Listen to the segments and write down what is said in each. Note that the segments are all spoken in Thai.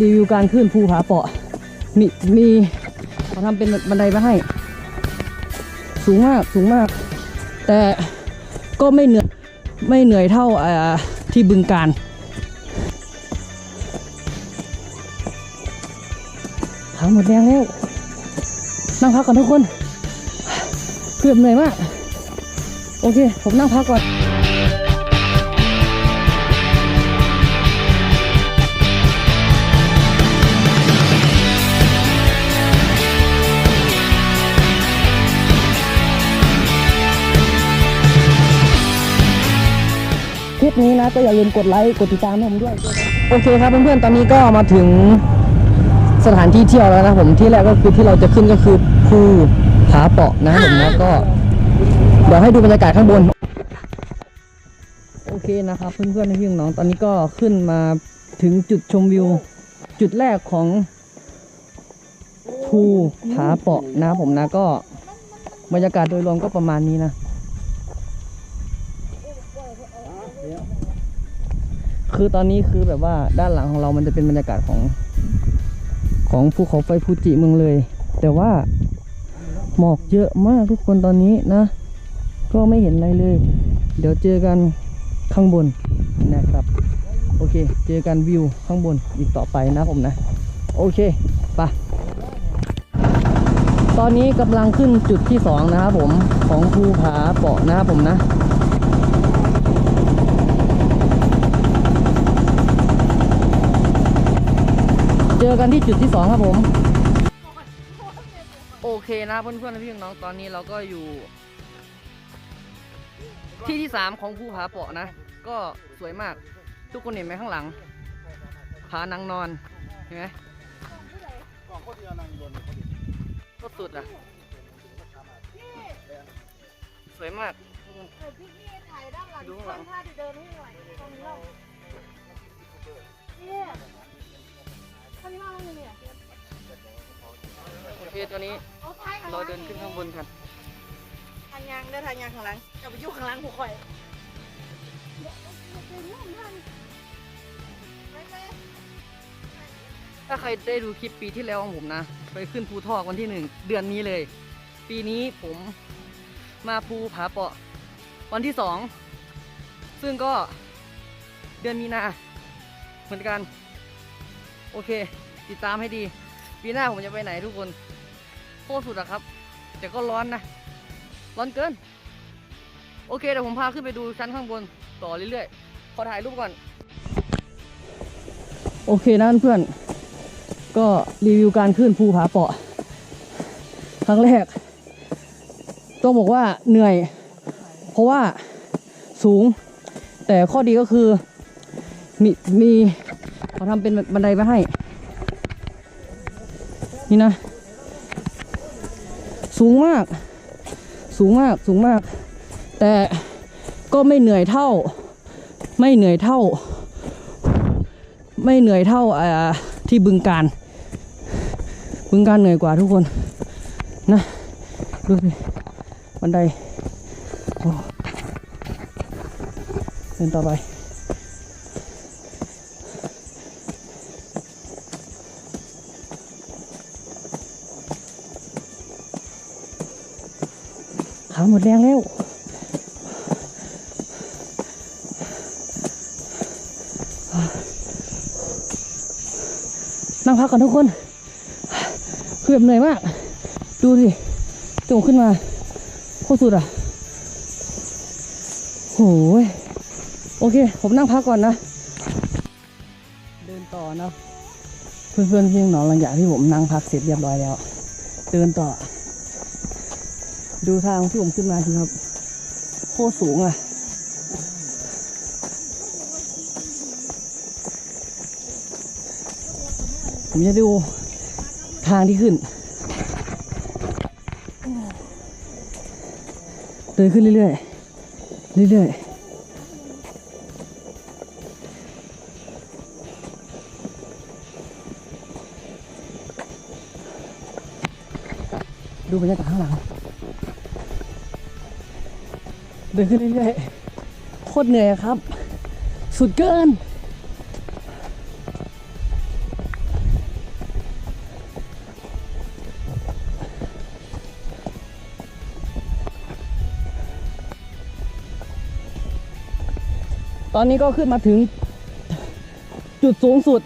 รีวิวการขึ้นภูผาเปาะมีมีเขาทำเป็นบันไดมาให้ สูงมากสูงมาก แต่ก็ไม่เหนื่อยไม่เหนื่อยเท่าอ่าที่บึงการขาหมดแรงแล้ว นั่งพักก่อนทุกคนเกือบเหนื่อยมาก โอเค ผมนั่งพักก่อน คลิปนี้นะก็อย่าลืมกดไลค์กดติดตามให้ผมด้วย โอเคครับเพื่อนๆตอนนี้ก็มาถึงสถานที่เที่ยวแล้วนะผมที่แรกก็คือที่เราจะขึ้นก็คือภูผาเปาะนะครับผมแล้วก็ เดี๋ยวให้ดูบรรยากาศข้างบน โอเคนะครับเพื่อนๆพี่น้องๆตอนนี้ก็ขึ้นมาถึงจุดชมวิว จุดแรกของภูผาเปาะนะครับผมนะก็บรรยากาศโดยรวมก็ประมาณนี้นะ คือตอนนี้คือแบบว่าด้านหลังของเรามันจะเป็นบรรยากาศของ ของภูเขาไฟฟูจิเมืองเลย แต่ว่าหมอกเยอะมากทุกคนตอนนี้นะ ก็ไม่เห็นอะไรเลย เดี๋ยวเจอกันข้างบนนะครับ โอเค เจอกันวิวข้างบนอีกต่อไปนะผมนะ โอเคไปะตอนนี้กำลังขึ้นจุดที่สองนะครับผมของภูผาเปาะนะครับผมนะ อกันที่จุดที่สองครับผม โอเคนะเพื่อนๆพี่น้องตอนนี้เราก็อยู่ ที่ที่สามของภูผาเปาะนะ ก็สวยมาก ทุกคนเห็นไหมข้างหลัง ผานางนอนเห็นไหมก็สุดอะ สวยมากพี่พี่ถ่ายด้านหลังดูข้างหลังท่าที่เดินให้หน่อยตรงนี้เราเนี่ย ท่านี้มาแล้วเนี่ยโอเคตอนนี้เอาถ่ายข้างหเราลังเดินขึ้นข้างบนกันทางยางเดินทางยางข้างหลังอย่าไปยุ่งข้างหลังผู้ข่อยไปเลยถ้าใครได้ดูคลิปปีที่แล้วของผมนะ ไปขึ้นภูทอกวันที่หนึ่งเดือนนี้เลย ปีนี้ผมมาภูผาเปาะวันที่สองซึ่งก็เดือนมีนาเหมือนกัน โอเค ติดตามให้ดี ปีหน้าผมจะไปไหนทุกคน โคตรสุดอะครับ แต่ก็ร้อนนะ ร้อนเกิน โอเคเดี๋ยวผมพาขึ้นไปดูชั้นข้างบนต่อเรื่อยๆ ขอถ่ายรูปก่อน โอเคนะเพื่อน ก็รีวิวการขึ้นภูผาเปาะ ครั้งแรก ต้องบอกว่าเหนื่อย เพราะว่าสูง แต่ข้อดีก็คือมีมี เขาทำเป็นบันไดมาให้ นี่นะ สูงมาก สูงมากสูงมาก แต่ก็ไม่เหนื่อยเท่า ไม่เหนื่อยเท่า ไม่เหนื่อยเท่าที่บึงการบึงการเหนื่อยกว่าทุกคนนะดูสิบันไดโอ้เดินต่อไป ขาหมดแรงแล้วนั่งพักก่อนทุกคนคือแบบเหนื่อยมาก ดูสิจงขึ้นมา โคตรสุดอะโหยโอเค ผมนั่งพักก่อนนะ เดินต่อนะ เพื่อนๆพี่น้องหลังจากที่ผมนั่งพักเสร็จเรียบร้อยแล้ว เดินต่อ ดูทางที่ผมขึ้นมาสิครับ โคตรสูงอะ ผมจะดูทางที่ขึ้น เดินขึ้นเรื่อยๆ เรื่อยๆดูบรรยากาศข้างหลัง เดินขึ้นเรื่อยๆโคตรเหนื่อยครับ สุดเกิน ตอนนี้ก็ขึ้นมาถึงจุดสูงสุด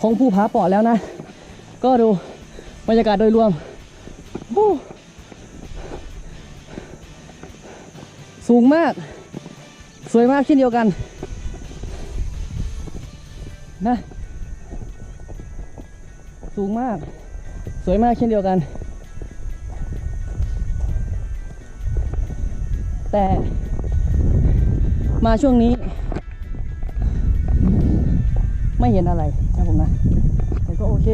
ของภูผาปอดแล้วนะ ก็ดูบรรยากาศโดยรวม สูงมาก สวยมากเช่นเดียวกัน นะ สูงมาก สวยมากเช่นเดียวกัน แต่มาช่วงนี้ ไม่เห็นอะไรนะผมนะแต่ก็โอเค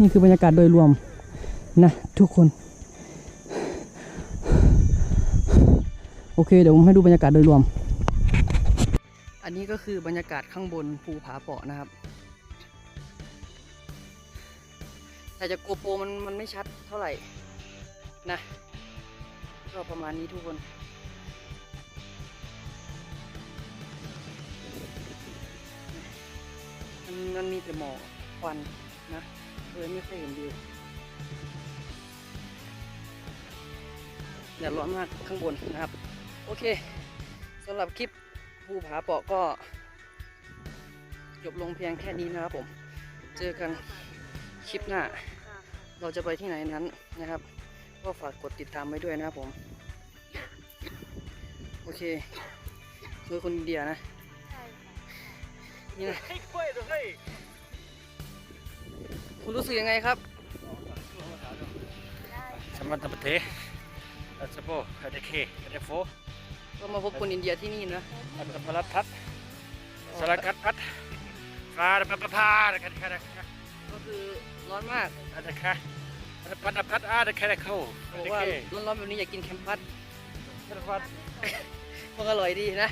นี่คือบรรยากาศโดยรวมนะทุกคน โอเคเดี๋ยวผมให้ดูบรรยากาศโดยรวม อันนี้ก็คือบรรยากาศข้างบนภูผาเปาะนะครับ แต่จากโกโปรมันมันไม่ชัดเท่าไหร่นะก็ประมาณนี้ทุกคนมันมันมีแต่หมอกควันนะ เลยไม่ค่อยเห็นวิวแดดร้อนมากข้างบนนะครับ โอเคสำหรับคลิปภูผาเปาะก็จบลงเพียงแค่นี้นะครับผม เจอกันคลิปหน้า เราจะไปที่ไหนนั้นนะครับ ก็ฝากกดติดตามไว้ด้วยนะครับผม โอเคคือคนอินเดียนะนี่นะ คุณรู้สึกยังไงครับ Samantha Pate. That's a bow. At the K. At the four. ก็มาพบคนอินเดียที่นี่นะ At the Palatat. Salakat Pat. Far Papa Pa. The Cat Cat. ก็คือร้อนมาก At the Cat. At the Pat Pat. Ah, the Cat Co. บ At อก the ว่า K. ร้อนๆแบบนี้อยากกินแคมปัส At the Pat. มันอร่อยดีนะ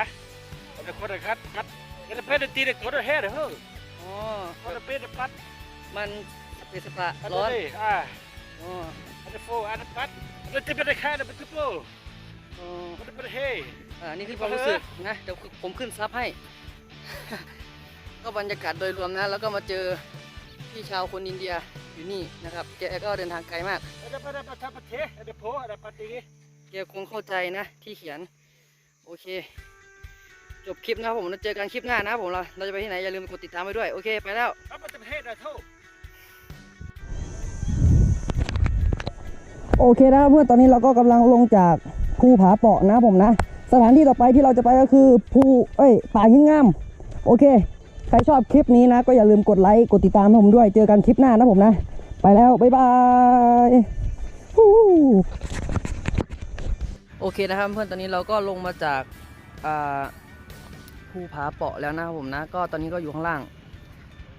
Ah. At the Quarter Cat. Cat. At the Pet. The Quarter Hair. The Ho. อ๋อ At the Pet. The Pat. มันสเปซสปะ At ร้อน the Day. Ah. อ๋อ At the four. At the Pat. At the Tip of the Cat. At the Tupo. อ๋อ At the Pet. Hey. อ่านี่คือความรู้สึกนะเดี๋ยวผมขึ้นซับให้ ก็บรรยากาศโดยรวมนะ แล้วก็มาเจอพี่ชาวคนอินเดียอยู่นี่นะครับแกก็เดินทางไกลมาก At the Pat. At the Pate. At the Po. At the Pate. แกคงเข้าใจนะที่เขียน โอเค จบคลิปนะครับผมแล้วเจอกันคลิปหน้านะครับผมเราเราจะไปที่ไหนอย่าลืมกดติดตามไว้ด้วย โอเค ไปแล้ว โอเคนะครับเพื่อนตอนนี้เราก็กำลังลงจากภูผาเปาะนะผมนะ สถานที่ต่อไปที่เราจะไปก็คือภูเอ้ยป่าหินงามโอเค ใครชอบคลิปนี้นะ ก็อย่าลืมกดไลค์กดติดตามผมด้วยเจอกันคลิปหน้านะผมนะ ไปแล้วบ๊ายบายโอเคนะครับเพื่อนตอนนี้เราก็ลงมาจากภูผาเปาะแล้วนะครับผมนะ ก็ตอนนี้ก็อยู่ข้างล่าง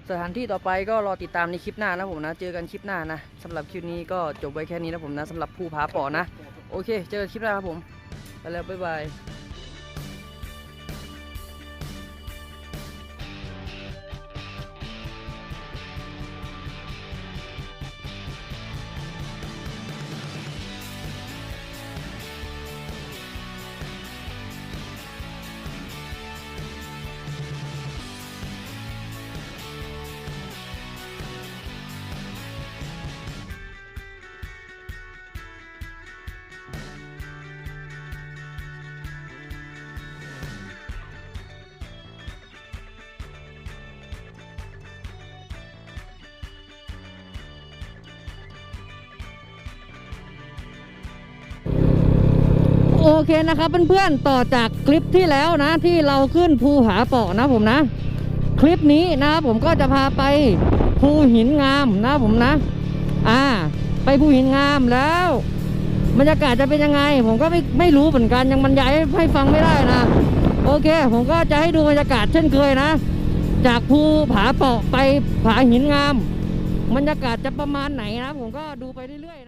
สถานที่ต่อไปก็รอติดตามในคลิปหน้านะผมนะ เจอกันคลิปหน้านะสำหรับคลิปนี้ก็จบไว้แค่นี้นะผมนะสำหรับภูผาป่อนะ โอเค เจอกันคลิปหน้าครับผม ไปแล้ว บ๊ายบาย โอเคนะครับเพื่อนๆต่อจากคลิปที่แล้วนะที่เราขึ้นภูผาเปาะนะผมนะ คลิปนี้นะผมก็จะพาไปภูหินงามนะผมนะ อ่า ไปภูหินงามแล้ว บรรยากาศจะเป็นยังไง ผมก็ไม่ไม่รู้เหมือนกันยังบรรยายให้ให้ฟังไม่ได้นะ โอเค ผมก็จะให้ดูบรรยากาศเช่นเคยนะ จากภูผาเปาะไปผาหินงาม บรรยากาศจะประมาณไหนนะ ผมก็ดูไปเรื่อยๆนะ